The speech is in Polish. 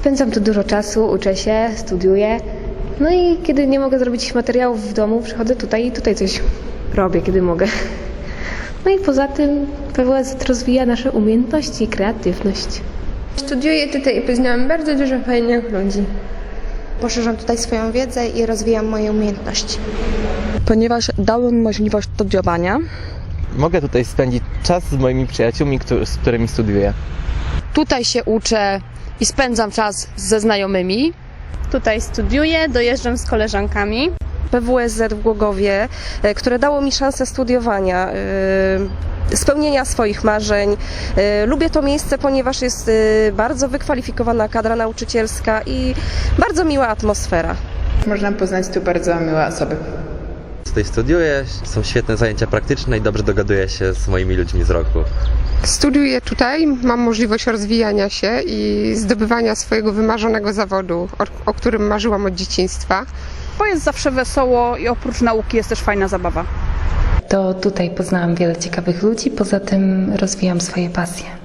Spędzam tu dużo czasu, uczę się, studiuję. No i kiedy nie mogę zrobić materiałów w domu, przychodzę tutaj i tutaj coś robię, kiedy mogę. No i poza tym PWSZ rozwija nasze umiejętności i kreatywność. Studiuję tutaj i poznałam bardzo dużo fajnych ludzi. Poszerzam tutaj swoją wiedzę i rozwijam moje umiejętności. ponieważ dał mi możliwość studiowania. Mogę tutaj spędzić czas z moimi przyjaciółmi, z którymi studiuję. Tutaj się uczę i spędzam czas ze znajomymi. Tutaj studiuję, dojeżdżam z koleżankami. PWSZ w Głogowie, e, które dało mi szansę studiowania, e, spełnienia swoich marzeń. E, Lubię to miejsce, ponieważ jest bardzo wykwalifikowana kadra nauczycielska i bardzo miła atmosfera. Można poznać tu bardzo miłe osoby. Tutaj studiuję, są świetne zajęcia praktyczne i dobrze dogaduję się z moimi ludźmi z roku. Studiuję tutaj, mam możliwość rozwijania się i zdobywania swojego wymarzonego zawodu, o, o którym marzyłam od dzieciństwa. Bo jest zawsze wesoło i oprócz nauki jest też fajna zabawa. To tutaj poznałam wiele ciekawych ludzi, poza tym rozwijam swoje pasje.